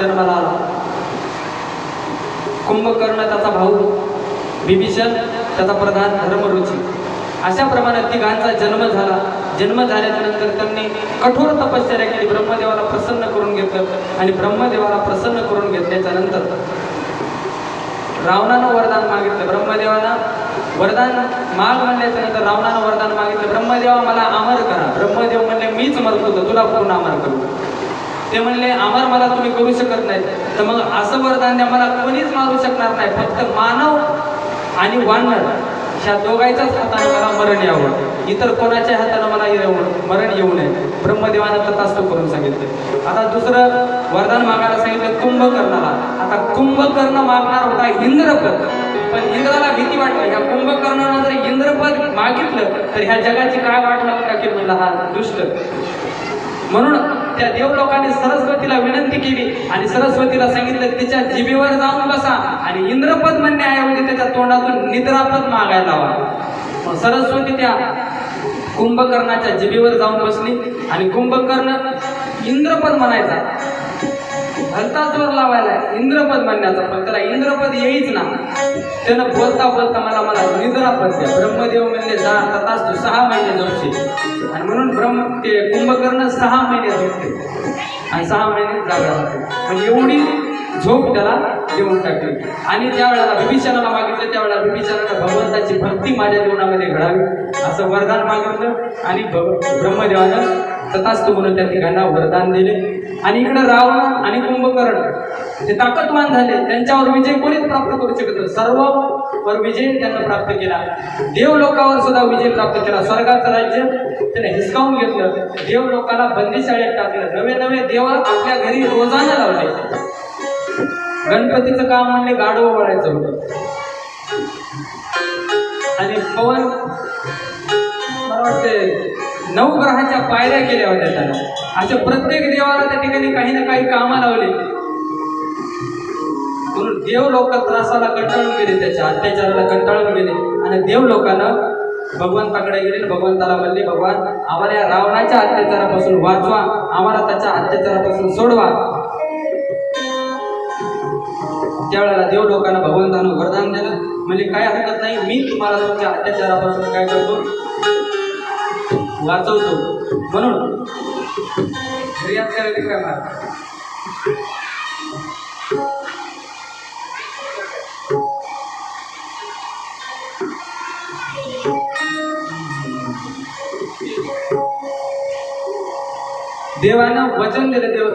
जन्माला आला कुंभकर्ण त्याचा भाऊ बिभीषण त्याचा प्रधान धर्मरुची. अशा प्रमाणात तिघांचा जन्म झाला. जन्म झाल्याच्यानंतर त्यांनी कठोर तपश्चर्या केली. ब्रह्मदेवाला प्रसन्न करून घेतलं आणि ब्रह्मदेवाला प्रसन्न करून घेतल्याच्या नंतर रावणानं वरदान मागितलं. ब्रह्मदेवाला वरदान माग म्हणल्याच्या नंतर रावणानं वरदान मागितलं. ब्रह्मदेवा मला अमर करा. ब्रह्मदेव म्हणले मीच मरतो होतो तुला पूर्ण अमर करू? ते म्हणले अमर मला तुम्ही करू शकत नाही तर मग असं वरदान द्या मला कोणीच मारू शकणार नाही फक्त मानव आणि वानर. ह्या दोघांच्याच हाताने मला मरण यावं. इतर कोणाच्या हातानं मला येऊ मरण येऊ नये. ब्रह्मदेवानं तथास्तु करून सांगितलं. आता दुसरं वरदान मागायला सांगितलं कुंभकर्णाला. आता कुंभकर्ण मागणार होता इंद्रपद. पण इंद्राला भीती वाटली. ह्या कुंभकर्णानं जर इंद्रपद मागितलं तर ह्या जगाची काय वाट लागतं का की म्हणलं हा दुष्ट. म्हणून त्या देवलोकाने सरस्वतीला विनंती केली आणि सरस्वतीला सांगितलं तिच्या जिभेवर जाऊन बसा आणि इंद्रपद म्हणण्याऐवजी त्याच्या तोंडातून निद्रापद मागायला हवा सरस्वती त्या कुंभकर्णाच्या जिभेवर जाऊन बसली आणि कुंभकर्ण इंद्रपद म्हणायचा भलता लावायला इंद्रपद म्हणण्याचा पण. त्याला इंद्रपद येईच ना. त्यानं बोलता बोलता मला मला निद्रापद द्या ब्रह्मदेव म्हणले जा तास तू सहा महिने जगशील आणि म्हणून ब्रह्म ते कुंभकर्ण सहा महिने झोपते आणि सहा महिने जागा राहते म्हणजे एवढी झोप त्याला देऊन टाकली. आणि त्यावेळेला विभीषणाला मागितलं. त्यावेळेला विभीषणाला भगवंताची भक्ती माझ्या जीवनामध्ये घडावी असं वरदान मागितलं. आणि भग- ब्रह्मदेवानं तथास्तु म्हणून त्या तिघांना वरदान दिले. आणि इकडे रावण आणि कुंभकर्ण ते ताकदवान झाले. त्यांच्यावर विजय कोणीच प्राप्त करू शकत सर्व वर विजय त्यांना प्राप्त केला. देव लोकावर सुद्धा विजय प्राप्त केला. स्वर्गाचं राज्य त्याने हिसकावून घेतलं. देव लोकाला बंदीशाळेत टाकलं. नवे नवे देव आपल्या घरी रोजानं लावले. गणपतीचं काम म्हणले गाडवं वळायचं होतं. आणि पवन मला वाटते नऊ ग्रहाच्या पायऱ्या केल्या होत्या त्याला अशा प्रत्येक देवाला त्या ठिकाणी काही ना काही कामं लावले. म्हणून देव लोक त्रासाला कंटाळून गेले त्याच्या अत्याचाराला कंटाळून गेले. आणि देव लोकांना भगवंताकडे गेले भगवंताला म्हणले भगवान आम्हाला या रावणाच्या अत्याचारापासून वाचवा आम्हाला त्याच्या अत्याचारापासून सोडवा. त्यावेळेला देव लोकांना भगवंतानं वरदान दिलं. म्हणजे काय हरकत नाही मी तुम्हाला तुमच्या अत्याचारापासून काय करतो? वाचवतो. म्हणून रियाज करायला देवानं वचन दिलं देव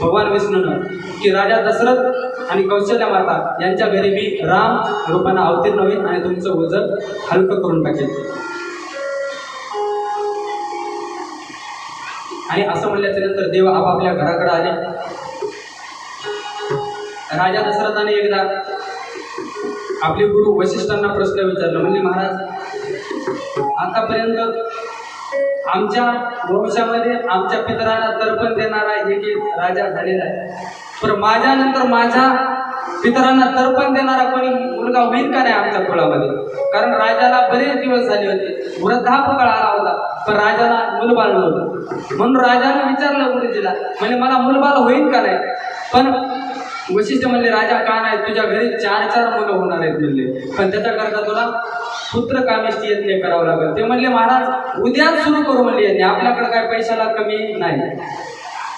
भगवान विष्णूनं की राजा दशरथ आणि कौशल्या माता यांच्या घरी मी राम रूपानं अवतीर्ण होईल आणि तुमचं ओझं हलकं करून टाकेल आणि असं म्हणल्याच्या नंतर देव आपापल्या घराकडे आले. राजा दशरथाने एकदा आपले गुरु वशिष्ठांना प्रश्न विचारला म्हणजे महाराज आतापर्यंत आमच्या वंशामध्ये आमच्या पितरांना तर्पण देणारा एक एक राजा झालेला आहे पण माझ्यानंतर माझ्या पितरांना तर्पण देणारा कोणी मुलगा होईल का नाही आमच्या कुळामध्ये? कारण राजाला बरेच दिवस झाले होते. वृद्धापकाळ आला होता. पण राजाला मुलबाळ नव्हतं. म्हणून राजानं विचारलं गुरुजीला म्हणजे मला मुलबाळ होईल का नाही? पण वशिष्ठ म्हणले राजा का नाही? तुझ्या घरी चार चार मुलं होणार आहेत म्हणले. पण त्याच्याकरता तुला पुत्र कामेष्टी यज्ञ करावं लागेल. ते म्हणले महाराज उद्याच सुरू करू म्हणले यज्ञ. आपल्याकडे काय पैशाला कमी नाही.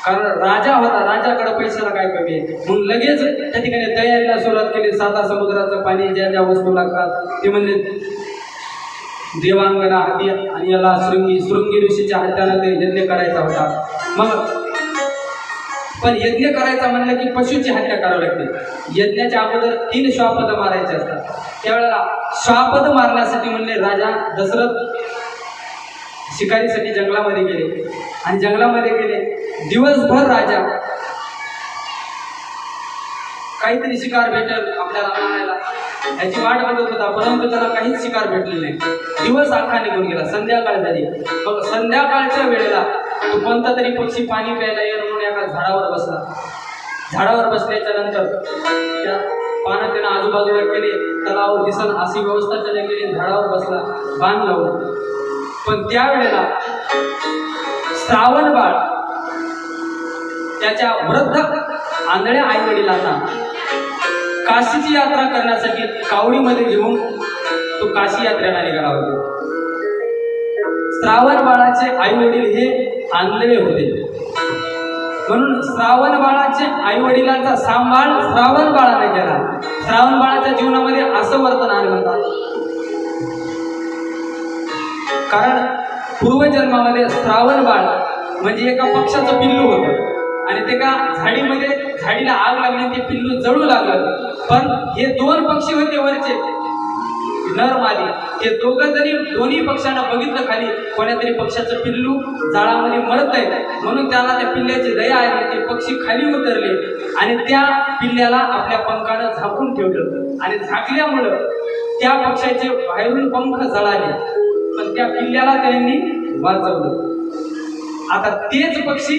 कारण राजा होता राजाकडे पैशाला काय कमी आहे? म्हणून लगेच त्या ठिकाणी तयारीला सुरुवात केली. साता समुद्राचं पाणी ज्या ज्या वस्तू लागतात ते म्हणले देवांगना हत्ती आणि याला शृंगी शृंगी ऋषीच्या हत्यानं ते यज्ञ करायचा होता. मग पण यज्ञ करायचा म्हणलं की पशूची हत्या करावी लागते. यज्ञाच्या अगोदर तीन श्वापद मारायचे असतात. त्यावेळेला श्वापद मारण्यासाठी म्हणले राजा दशरथ शिकारीसाठी जंगलामध्ये गेले. आणि जंगलामध्ये गेले. दिवसभर राजा काहीतरी शिकार भेटेल आपल्याला मारायला. याची वाट बघत होता परंतु त्याला काहीच शिकार भेटले नाही. दिवस आखा निघून गेला संध्याकाळ झाली. मग संध्याकाळच्या वेळेला तो कोणता तरी पक्षी पाणी प्यायला येईल म्हणून एका झाडावर बसला. झाडावर बसल्याच्या नंतर त्या पानं त्यानं आजूबाजूला केले तलाव दिसन अशी व्यवस्था त्याने केली झाडावर बसला बांध लावून. पण त्यावेळेला श्रावण बाळ त्याच्या वृद्ध आंधळ्या आई वडिलांना काशीची यात्रा करण्यासाठी कावडीमध्ये घेऊन तो काशी यात्रेला निघाला होता. श्रावण बाळाचे आई वडील हे आणलेले होते. म्हणून श्रावण बाळाचे आई वडिलांचा सांभाळ श्रावण बाळाने केला. श्रावण बाळाच्या जीवनामध्ये असं वर्तन आलं होतं. कारण पूर्वजन्मामध्ये श्रावण बाळ म्हणजे एका पक्षाचं पिल्लू होतं. आणि ते का झाडीमध्ये झाडीला आग लागली ते पिल्लू जळू लागलं. पण हे दोन पक्षी होते वरचे. नर मादी ते दोघं जरी दोन्ही पक्षांना बघितलं खाली कोण्यातरी पक्षाचं पिल्लू जाळामध्ये मरत आहे. म्हणून त्याला त्या पिल्ल्याची दया आली ते पक्षी खाली उतरले. आणि त्या पिल्ल्याला आपल्या पंखानं झाकून ठेवलं. आणि झाकल्यामुळं त्या पक्षाचे बाहेरून पंख जळाले. पण त्या पिल्ल्याला त्यांनी वाचवलं. आता तेच पक्षी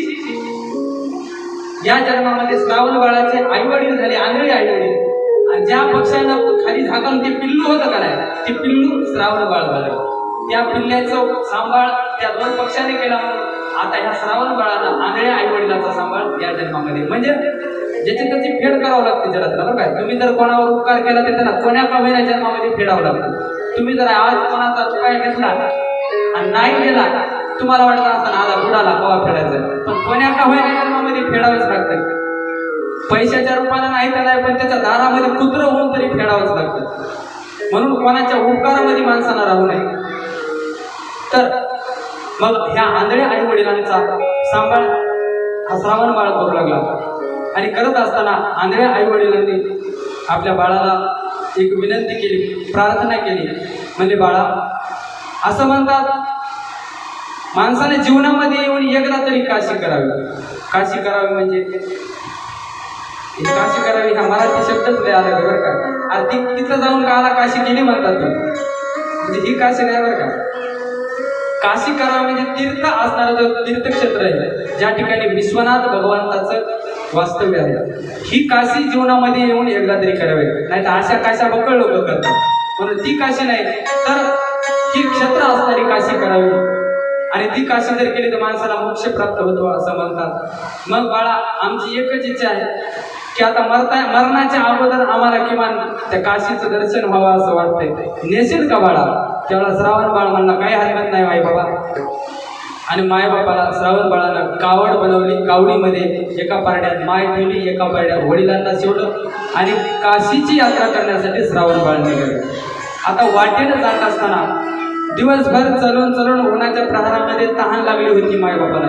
या जन्मामध्ये श्रावण बाळाचे आई वडील झाले आंधळी आई वडील आणि ज्या पक्षानं खाली झाकून ते पिल्लू होतं का नाही ते पिल्लू श्रावण बाळ झालं. त्या पिल्ल्याचं सांभाळ त्या दोन पक्षाने केला. आता ह्या श्रावण बाळाला आंधळ्या आई वडिलाचा सांभाळ या जन्मामध्ये. म्हणजे ज्याची त्याची फेड करावं लागते जरा बरं काय तुम्ही जर कोणावर उपकार केला तर त्यांना कोण्या का जन्मामध्ये फेडावं लागतं? तुम्ही जर आज कोणाचा उपाय घेतला आणि नाही केला तुम्हाला वाटतं असताना आला बुडाला कवा फेडायचं? पण कोण्या का होईना जन्मामध्ये फेडावंच लागतं. पैशाच्या रूपाला नाही तर नाही पण त्याच्या दारामध्ये कुत्र होऊन तरी फेडावंच लागतं. म्हणून कोणाच्या उपकारामध्ये माणसांना राहू नये. तर मग ह्या आंधळ्या आई वडिलांचा सांभाळ हा श्रावण बाळ करू लागला. आणि करत असताना आंधळ्या आई वडिलांनी आपल्या बाळाला एक विनंती केली प्रार्थना केली. म्हणजे बाळा असं म्हणतात माणसाने जीवनामध्ये येऊन एकदा तरी काशी करावी. काशी करावी म्हणजे काशी करावी हा मराठी शब्दच नाही आला बरं का. आणि ती तिथं जाऊन काला काशी केली म्हणतात म्हणजे ही काशी नाही बरं का. काशी करावी म्हणजे तीर्थ असणारं जो तीर्थक्षेत्र आहे ज्या ठिकाणी विश्वनाथ भगवंताचं वास्तव्य आहे. ही काशी जीवनामध्ये येऊन एकदा तरी करावी. नाही तर अशा काशा बकळ लोक करतात. म्हणून ती काशी नाही तर ही क्षेत्र असणारी काशी करावी. आणि ती काशी जर केली तर माणसाला मोक्ष प्राप्त होतो असं म्हणतात. मग बाळा आमची एकच इच्छा आहे की आता मरता मरणाच्या अगोदर आम्हाला किमान त्या काशीचं दर्शन व्हावं असं वाटतंय. नेशील का बाळा? तेवढा श्रावण बाळ म्हणला काही हरकत नाही माई बाबा आणि मायबापाला श्रावण बाळानं कावड बनवली कावडीमध्ये एका पारड्यात माय ठेवली एका पारड्यात वडिलांना शिवलं आणि काशीची यात्रा करण्यासाठी श्रावण बाळ निघाली. आता वाटेनं जात असताना दिवसभर चलून चलून उन्हाच्या प्रहारामध्ये तहान लागली होती मायबापाला.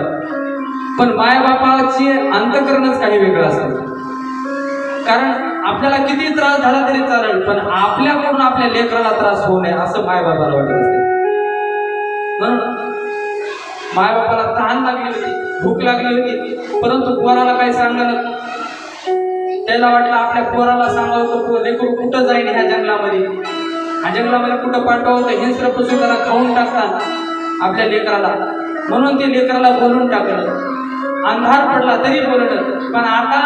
पण मायबापाची अंतकरणच काही वेगळं असतं कारण आपल्याला किती त्रास झाला तरी चालेल पण आपल्याकडून आपल्या लेकराला त्रास होऊ नये असं मायबापाला वाटत असते. म्हणून मायबापाला तहान लागली होती भूक लागली होती परंतु पोराला काही सांगलं त्याला वाटलं आपल्या पोराला सांगावं तो लेकरू कुठं जाईल ह्या जंगलामध्ये? ह्या जंगलामध्ये कुठं पाठवावं तर हिंस्र पशु त्याला खाऊन टाकतात आपल्या लेकराला. म्हणून ते लेकराला बोलून टाकलं. अंधार पडला तरी बोलणं पण आता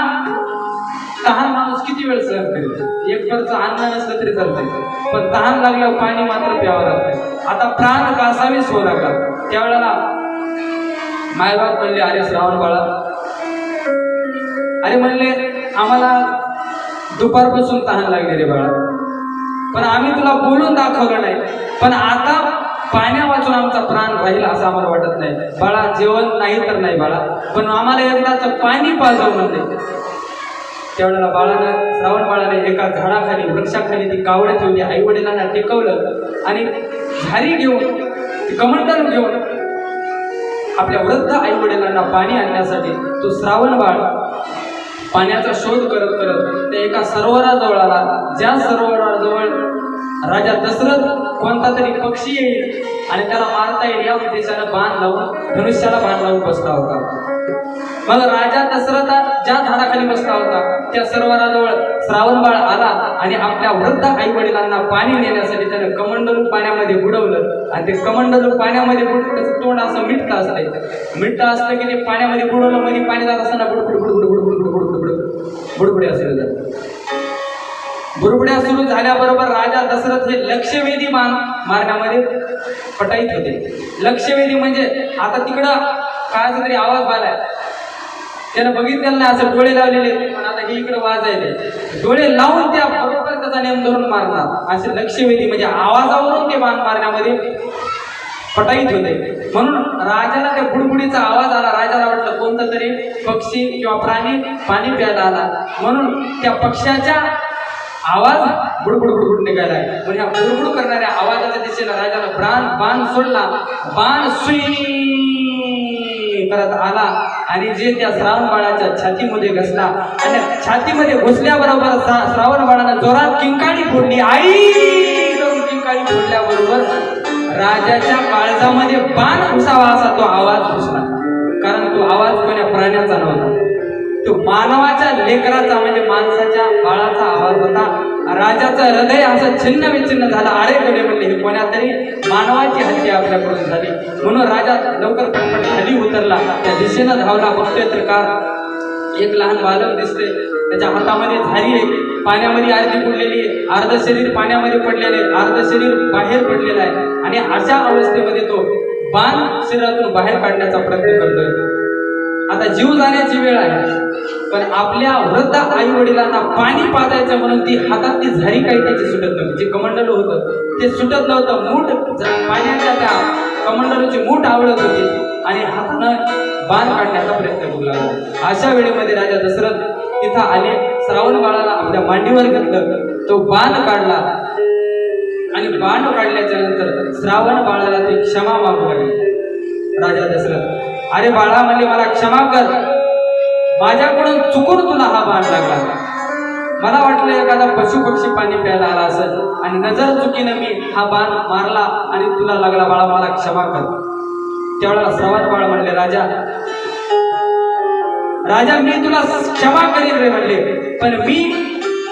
तहान माणूस किती वेळ सहन करेल एक परचं अन्न नसलं तरी चालतंय. पण तहान लागल्यावर पाणी मात्र प्यावं लागतं आता प्राण कासावी होऊ लागला. त्यावेळेला मायबाप म्हणले अरे श्रावण बाळा. अरे म्हणले आम्हाला दुपारपासून तहान लागले रे बाळा. पण आम्ही तुला बोलून दाखवलं नाही. पण आता पाण्या वाचून आमचा प्राण राहील असं आम्हाला वाटत नाही. बाळा जेवण नाही तर नाही बाळा. पण आम्हाला यंदाचं पाणी पाजवलं नाही त्यावेळेला बाळानं श्रावण बाळाने एका झाडाखाली वृक्षाखाली ती कावडं ठेवली. आई वडिलांना टिकवलं आणि झारी घेऊन ती कमंडल घेऊन आपल्या वृद्ध आई वडिलांना पाणी आणण्यासाठी तो श्रावण बाळ पाण्याचा शोध करत करत ते एका सरोवराजवळ आला. ज्या सरोवराजवळ राजा दशरथ कोणता तरी पक्षी येईल आणि त्याला मारता येईल या उद्देशानं बाण लावून धनुष्याला बाण लावून बसला होता. मग राजा दशरथ ज्या झाडाखाली बसला होता त्या सरोवराजवळ श्रावणबाळ आला आणि आपल्या वृद्ध आई वडिलांना पाणी नेण्यासाठी त्यानं कमंडलू पाण्यामध्ये बुडवलं. आणि ते कमंडलू पाण्यामध्ये बुड त्याचं तोंड असं मिठतं असलं मिठतं असलं की ते पाण्यामध्ये बुडवलं मध्ये पाणी जात असताना बुडबुड बुडबुड बुडबुड बुडबुड बुडबुड बुडबुड्या सुरू झाल्या. सुरू झाल्याबरोबर राजा दशरथ हे लक्षवेधी मान मारण्यामध्ये पटाईत होते. लक्षवेधी म्हणजे आता तिकडं काय तरी आवाज आलाय त्यानं बघितलेलं नाही असं डोळे लावलेले पण आता हे इकडे वाजायले. डोळे लावून त्या बरोबर त्याचा नेम धरून मारणार. असे लक्षवेधी म्हणजे आवाजावरून ते बाण मारण्यामध्ये पटाईत होते. म्हणून राजाला त्या बुडबुडीचा आवाज आला. राजाला वाटलं कोणता तरी पक्षी किंवा प्राणी पाणी प्यायला आला. म्हणून त्या पक्ष्याच्या आवाज बुडबुड बुडबुड निघाला म्हणजे ह्या बुडबुड करणाऱ्या आवाजाच्या दिशेला राजाला प्राण बाण सोडला. बाण सुई करत आला आणि जे त्या श्रावण बाळाच्या छातीमध्ये घसला आणि छातीमध्ये घुसल्याबरोबर श्रावण बाळानं जोरात किंकाळी फोडली. आई! किंकाळी फोडल्याबरोबर राजाच्या काळजामध्ये बाण घुसावा असा तो आवाज घुसला. कारण तो आवाज कोण्या प्राण्याचा नव्हता. तो मानवाच्या लेकराचा म्हणजे माणसाच्या बाळाचा आवाज होता. राजाचं हृदय असं छिन्न विच्छिन्न झालं. आरे गेले म्हणले ही? कोणातरी मानवाची हत्या आपल्याकडून झाली. म्हणून राजा लवकर पटपट खाली उतरला. त्या दिशेनं धावला. बघतोय तर का एक लहान बालक दिसते त्याच्या हातामध्ये झारी आहे. पाण्यामध्ये अर्धी पडलेली आहे. अर्ध शरीर पाण्यामध्ये पडलेले आहे. अर्ध शरीर बाहेर पडलेलं आहे. आणि अशा अवस्थेमध्ये तो बाण शरीरातून बाहेर काढण्याचा प्रयत्न करतोय. आता जीव जाण्याची वेळ आहे. पण आपल्या वृद्ध आई वडिलांना पाणी पाजायचं म्हणून ती हातातली झारी काही त्याची सुटत नव्हती. जे कमंडल होतं ते सुटत नव्हतं. मूठ पाण्याच्या त्या कमंडलूची मूठ आवडत होती आणि हातानं बाण काढण्याचा प्रयत्न करू लागला. अशा वेळेमध्ये राजा दशरथ तिथं आले श्रावण बाळाला आपल्या मांडीवर घेतलं. तो बाण काढला. आणि बाण काढल्याच्या नंतर श्रावण बाळाला ते क्षमा मागू लागले. राजा दशरथ अरे बाळा म्हणजे मला क्षमा कर. माझ्याकडून चुकून तुला हा बाण लागला. मला वाटलं एखादा पशु पक्षी पाणी प्यायला आला असेल आणि नजर चुकीनं मी हा बाण मारला आणि तुला लागला बाळा मला क्षमा कर. त्यावेळेला सर्वात बाळ म्हणले राजा राजा मी तुला क्षमा करीन रे म्हणले. पण मी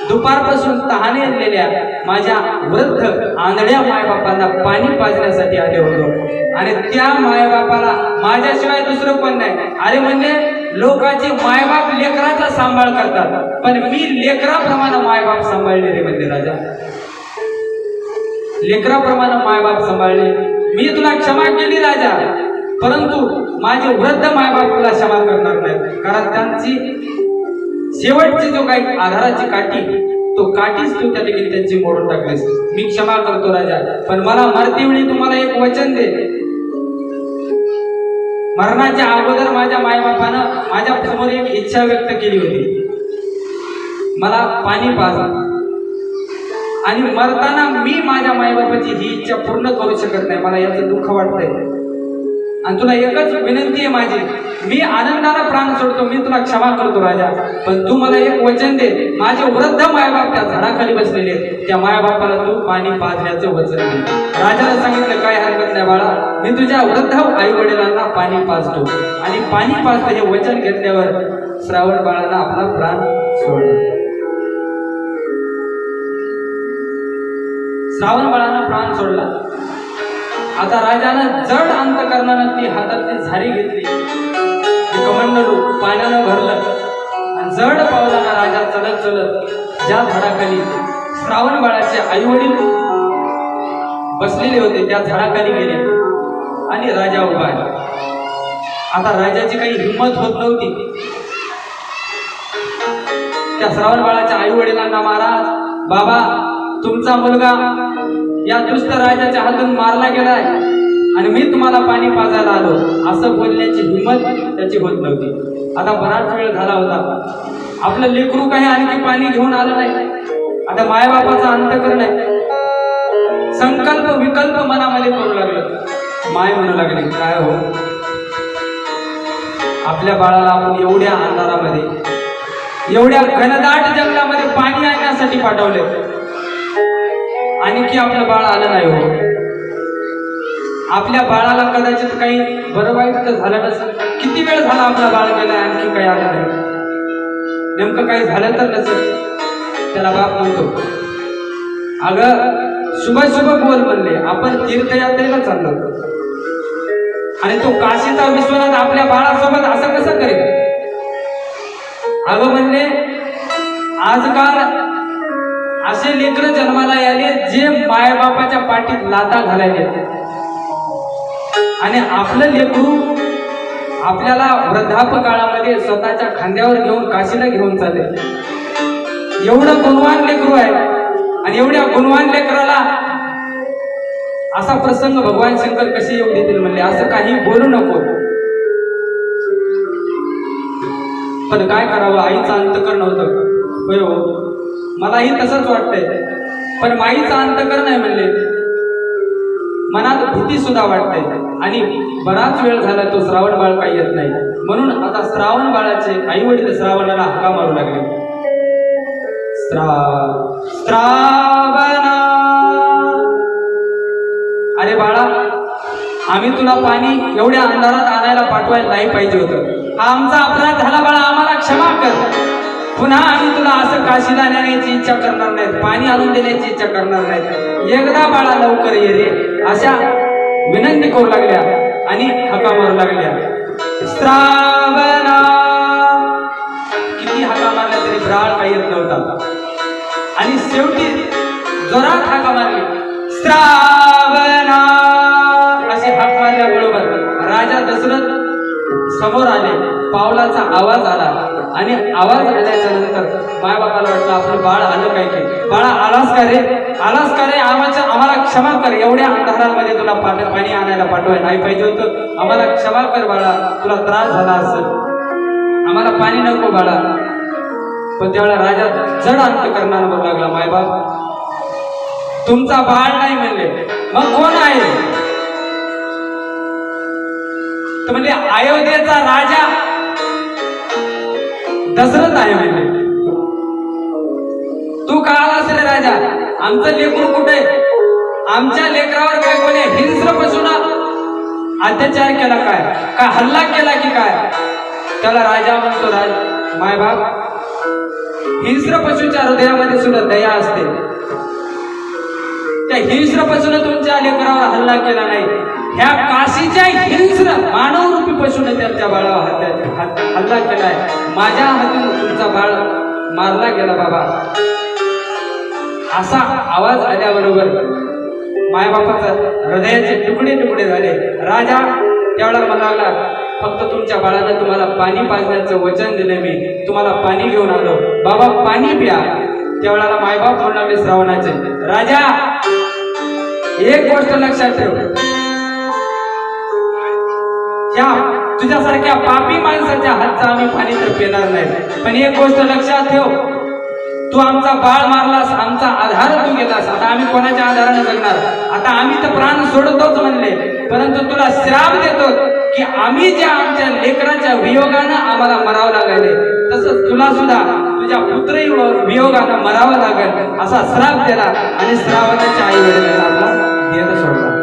दुपारपासून तहानेलेल्या माझ्या वृद्ध आंधळ्या मायबापांना पाणी पाजण्यासाठी आले होतो. आणि त्या मायबापाला माझ्याशिवाय दुसरं कोण नाही. अरे म्हणजे लोकांची मायबाप लेकराचा सांभाळ करतात. पण मी लेकराप्रमाणे मायबाप सांभाळले रे म्हणजे राजा. लेकराप्रमाणे मायबाप सांभाळले. मी तुला क्षमा केली राजा. परंतु माझे वृद्ध मायबाप तुला क्षमा करणार नाही कारण त्यांची शेवटची जो काही आधाराची काठी तो काठीच तू त्या ठिकाणी त्यांची मोडून टाकलीस. मी क्षमा करतो राजा. पण मला मरतीवेळी तुम्हाला एक वचन दे. मरणाच्या अगोदर माझ्या मायबापानं माझ्यासमोर एक इच्छा व्यक्त केली होती. मला पाणी पाजा. आणि मरताना मी माझ्या मायबापाची ही इच्छा पूर्ण करू शकत नाही. मला याचं दुःख वाटतंय. आणि तुला एकच विनंती आहे माझी मी आनंदाला प्राण सोडतो मी तुला क्षमा करतो राजा. पण तू मला एक वचन दे माझे वृद्ध मायबाप त्या झाडाखाली बसलेले त्या मायबापाला तू पाणी पाजण्याचं वचन दे. राजाला सांगितलं काय हरकत नाही बाळा मी तुझ्या वृद्ध आई वडिलांना पाणी पाजतो. आणि पाणी पाजतो हे वचन घेतल्यावर श्रावण बाळाला आपला प्राण सोडला श्रावण बाळानं प्राण सोडला. आता राजानं जड अंतकरणानं ती हातातली झारी घेतली. कमंडलू पाण्यानं भरलं. आणि जड पावलानं राजा चलत चलत ज्या झाडाखाली श्रावण बाळाचे आई वडील बसलेले होते त्या झाडाखाली गेले आणि राजा उभा आता राजाची काही हिंमत होत नव्हती. त्या श्रावण बाळाच्या आई वडिलांना महाराज बाबा तुमचा मुलगा या दुष्ट राजाच्या हातून मारला गेलाय. आणि मी तुम्हाला पाणी पाजायला आलो. असं बोलण्याची हिंमत त्याची होत नव्हती. आता बराच वेळ झाला होता. आपलं लेकरू काही आणखी पाणी घेऊन आलं नाही. आता मायबापाचा अंतकरण आहे. संकल्प विकल्प मनामध्ये करू लागलं. माय म्हणू लागले काय हो? आपल्या बाळाला आपण एवढ्या अंधारामध्ये एवढ्या घनदाट जंगलामध्ये पाणी आणण्यासाठी पाठवले आणखी आपलं बाळ आलं नाही हो. आपल्या बाळाला कदाचित काही बरं वाईट तर झालं नसेल. किती वेळ झाला आपला बाळ गेला आणखी काही आलं नाही. नेमकं काही झालं तर नसेल. त्याला बाप म्हणतो अगं शुभ शुभ बोल म्हणले. आपण तीर्थयात्रेला चाललो आणि तो काशीचा विश्वनाथ आपल्या बाळासोबत असं कसं करेल? अगं म्हणले आजकाल असे लेकर जन्माला याले जे मायबापाच्या पाठीत लाता घालायले. आणि आपलं लेकरू आपल्याला वृद्धापकाळामध्ये स्वतःच्या खांद्यावर घेऊन काशीला घेऊन चालेल. एवढं गुणवान लेकरू आहे आणि एवढ्या गुणवान लेकराला असा प्रसंग भगवान शंकर कसे येऊ देतील म्हणले असं काही बोलू नको. पण काय करावं? आईचं अंतकरण होतं. हो. मलाही तसंच वाटतंय. पण माईचा अंतकरण आहे म्हणले. मनात भीती सुद्धा वाटते. आणि बराच वेळ झाला तो श्रावण बाळ काही येत नाही. म्हणून आता श्रावण बाळाचे आई वडील श्रावणाला हक्का मारू लागले. श्रावणा! अरे बाळा आम्ही तुला पाणी एवढ्या अंधारात आणायला पाठवायला नाही पाहिजे होतं. हा आमचा अपराध झाला बाळा आम्हाला क्षमा कर. पुन्हा आम्ही तुला असं काशीला नेण्याची इच्छा करणार नाहीत पाणी आणून देण्याची इच्छा करणार नाहीत. एकदा बाळा लवकर ये रे अशा विनंती करू लागल्या आणि हका मारू लागल्या. श्रावणा. किती हाका मारल्या तरी ब्राळ काही येत नव्हता. आणि शेवटी जोरात हाका मारली. श्रावणा. अशी हाक मारल्याबरोबर राजा दशरथ समोर आले. पावलाचा आवाज आला. आणि आवाज आल्याच्यानंतर माय बाबाला वाटलं आपलं बाळ आलं काय की? बाळा आलास का रे? आलास का रे? आम्हाला आम्हाला क्षमा कर. एवढ्या अंधारामध्ये तुला पाणी आणायला पाठवाय नाही पाहिजे होतं. आम्हाला क्षमा कर बाळा. तुला त्रास झाला असेल. आम्हाला पाणी नको बाळा. पण त्यावेळेला राजा जड अंत करणार बोलू लागला मायबाप तुमचा बाळ नाही म्हणले. मग कोण आहे? तर म्हणजे अयोध्येचा राजा दशरथ आहे म्हणजे. तू का आलास रे राजा. आमचं लेकरू कुठे? आमच्या लेकरावर काय कोणी हिंस्र पशुन अत्याचार केला काय? का हल्ला केला की काय? त्याला राजा म्हणतो राज मायबाप हिंस्र पशूच्या हृदयामध्ये सुद्धा दया असते. त्या हिंस्र पशून तुमच्या लेकरावर हल्ला केला नाही. ह्या काशीच्या हिंस्र मानवरूपी पशुने त्यांच्या बाळावर हत्या- हल्ला केलाय माझ्या हातून तुमचा बाळ मारला गेला बाबा. असा आवाज आल्याबरोबर मायबापाचा हृदयाचे तुकडे तुकडे झाले. राजा त्यावेळेला म्हणाला फक्त तुमच्या बाळाला तुम्हाला पाणी पाजण्याचं वचन दिलं मी. तुम्हाला पाणी घेऊन आलो. बाबा पाणी प्या. त्यावेळेला मायबाप म्हणाले श्रावणाचे. राजा एक गोष्ट लक्षात ठेव. या तुझ्यासारख्या पापी माणसाच्या हातचा आम्ही पाणी तर पिणार नाही. पण एक गोष्ट लक्षात ठेव. तू आमचा बाळ मारलास आमचा आधार तू गेलास आता आम्ही कोणाच्या आधाराने जगणार? आता आम्ही तर प्राण सोडतोच म्हणले. परंतु तुला श्राप देतो की आम्ही ज्या आमच्या लेकराच्या वियोगानं आम्हाला मरावं लागले. तसंच तुला सुद्धा तुझ्या पुत्र वियोगानं मरावं लागेल. असा श्राप दिला आणि श्रावणाच्या आई वडिलांना आपला सोडला.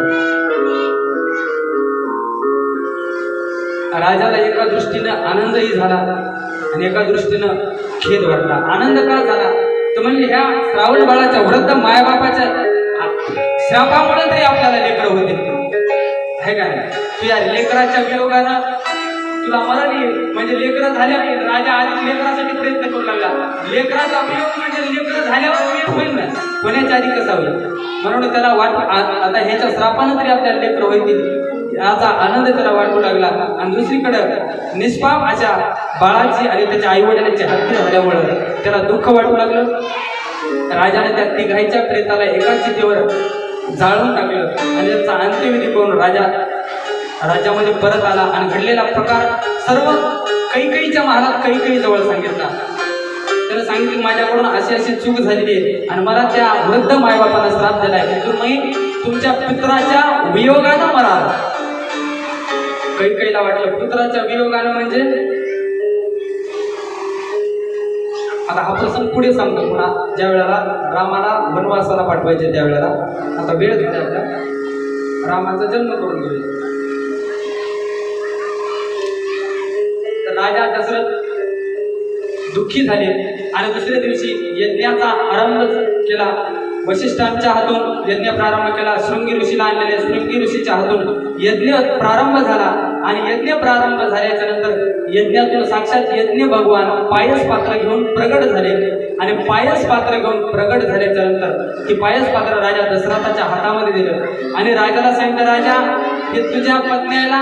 राजाला एका दृष्टीनं आनंदही झाला आणि एका दृष्टीनं खेद वाटला. आनंद का झाला? तर म्हणजे ह्या श्रावण बाळाच्या वृद्ध मायबापाच्या श्रापामुळे तरी आपल्याला लेकर होते. आहे का नाही? तुझ्या लेकराच्या वियोगानं तुला मरण येईल. म्हणजे लेकर झाल्या राजा आधी लेकरासाठी प्रयत्न करू लागला. लेकराचा वियोग म्हणजे लेकर झाल्यावर वियोग होईल ना? होण्याच्या आधी कसा होईल? म्हणून त्याला वाट आता ह्याच्या श्रापानं तरी आपल्याला लेकर होईल याचा आनंद त्याला वाटू लागला. आणि दुसरीकडं निष्पाप अशा बाळाची आणि त्याच्या आईवडिलांची हत्या झाल्यामुळं त्याला दुःख वाटू लागलं. राजाने त्या तिघाईच्या प्रेताला एकाच चितेवर जाळून टाकलं. आणि त्याचा अंत्यविधी करून राजा राज्यामध्ये परत आला आणि घडलेला प्रकार सर्व कैकईच्या महालात कैकई जवळ सांगितला. त्यानं सांगितलं माझ्याकडून अशी अशी चूक झालेली आहे आणि मला त्या वृद्ध मायबापाला श्राप दिलाय. आहे तुम्ही तुमच्या पुत्राच्या वियोगानं मराल. कैकईला वाटलं. पुत्राच्या वियोगानं म्हणजे? आता हा प्रसंग पुढे सांगतो पुन्हा. ज्या वेळेला रामाला वनवासाला पाठवायचे त्या वेळेला आता वेळ झाला आपला रामाचा जन्म करून घेऊया. तर राजा दशरथ दुःखी झाले. आणि दुसऱ्या दिवशी यज्ञाचा आरंभ केला. वशिष्ठांच्या हातून यज्ञ प्रारंभ केला. शृंगी ऋषीला आणलेले शृंगी ऋषीच्या हातून यज्ञ प्रारंभ झाला. आणि यज्ञ प्रारंभ झाल्याच्यानंतर यज्ञातून साक्षात यज्ञ भगवान पायस पात्र घेऊन प्रगट झाले. आणि पायस पात्र घेऊन प्रगट झाल्याच्यानंतर की पायस पात्र राजा दशरथाच्या हातामध्ये दिलं. आणि राजाला सांगितलं राजा हे तुझ्या पत्नीला